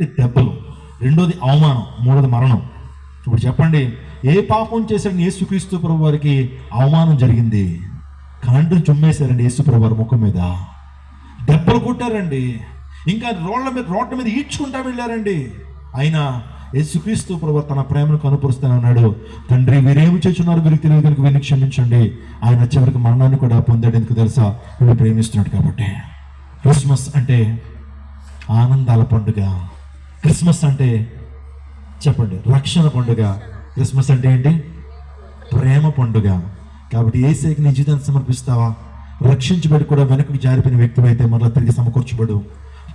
దెబ్బలు. రెండోది అవమానం మూడోది మరణం. ఇప్పుడు చెప్పండి ఏ పాపం చేశాడని యేసుక్రీస్తు ప్రభు వారికి అవమానం జరిగింది? కాండ్రు చుమ్మేశారండి యేసు వారి ముఖం మీద. దెబ్బలు కొట్టారండి. ఇంకా రోడ్ల మీద రోడ్ల మీద ఈడ్చుకుంటా వెళ్ళారండి. అయినా యేసుక్రీస్తు ప్రభు తన ప్రేమను కనుపరుస్తూనే ఉన్నాడు. తండ్రి వీరేమి చేస్తున్నారు వీరికి తెలియదు కనుక వీరిని క్షమించండి. ఆయన చివరికి మరణాన్ని కూడా పొందాడు ఎందుకు తెలుసా? వీళ్ళు ప్రేమిస్తున్నాడు కాబట్టి. క్రిస్మస్ అంటే ఆనందాల పండుగ. క్రిస్మస్ అంటే చెప్పండి రక్షణ పండుగ. క్రిస్మస్ అంటే ఏంటి? ప్రేమ పండుగ. కాబట్టి ఏసైకి నీ జీవితాన్ని సమర్పిస్తావా? రక్షించబడి కూడా వెనక్కి జారిపోయిన వ్యక్తి అయితే మరలా తిరిగి సమకూర్చబడు.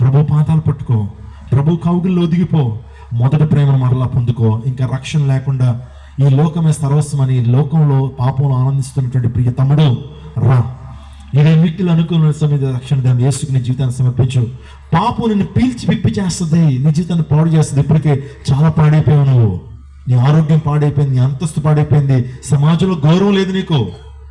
ప్రభు పాతాలు పట్టుకో. ప్రభు కౌగుల్లో ఒదిగిపో మొదటి ప్రేమను మరలా పొందుకో. ఇంకా రక్షణ లేకుండా ఈ లోకమే సర్వస్వమని ఈ లోకంలో పాపంలో ఆనందిస్తున్నటువంటి ప్రియ తమ్ముడు రా. వ్యక్తులు అనుకున్న సమయ రక్షణ దాన్ని యేసుకు నీ జీవితాన్ని సమర్పించు. పాపం నిన్ను పీల్చి పిప్పి చేస్తుంది. నీ జీవితాన్ని పాడు చేస్తుంది. ఇప్పటికే చాలా పాడైపోయావు నువ్వు. నీ ఆరోగ్యం పాడైపోయింది. నీ అంతస్తు పాడైపోయింది. సమాజంలో గౌరవం లేదు నీకు.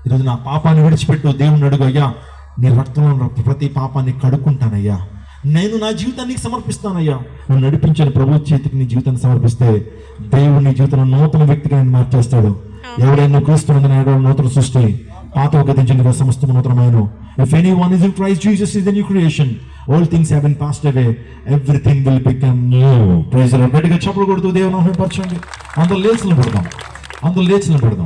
ఈరోజు నా పాపాన్ని విడిచిపెట్టు. దేవుని అడుగు అయ్యా. నీ రక్తంలో ప్రతి పాపాన్ని కడుక్కుంటానయ్యా. నేను నా జీవితాన్ని సమర్పిస్తానయ్యా. నువ్వు నడిపించిన ప్రభు చేతికి నీ జీవితాన్ని సమర్పిస్తే దేవుడు నీ జీవితంలో నూతన వ్యక్తిగా నేను మార్చేస్తాడు. ఎవరైనా క్రీస్తు నూతన సృష్టి పాత గతించిన సమస్త నూతనమైన if any one is in Christ Jesus is the new creation all things have been passed away everything will become new praise గట్టిగా చప్పుడు కొడుతూ దేవుని పరచండి అందరూ లేచిన పెడదాం. అందరూ లేచిన పెడదాం.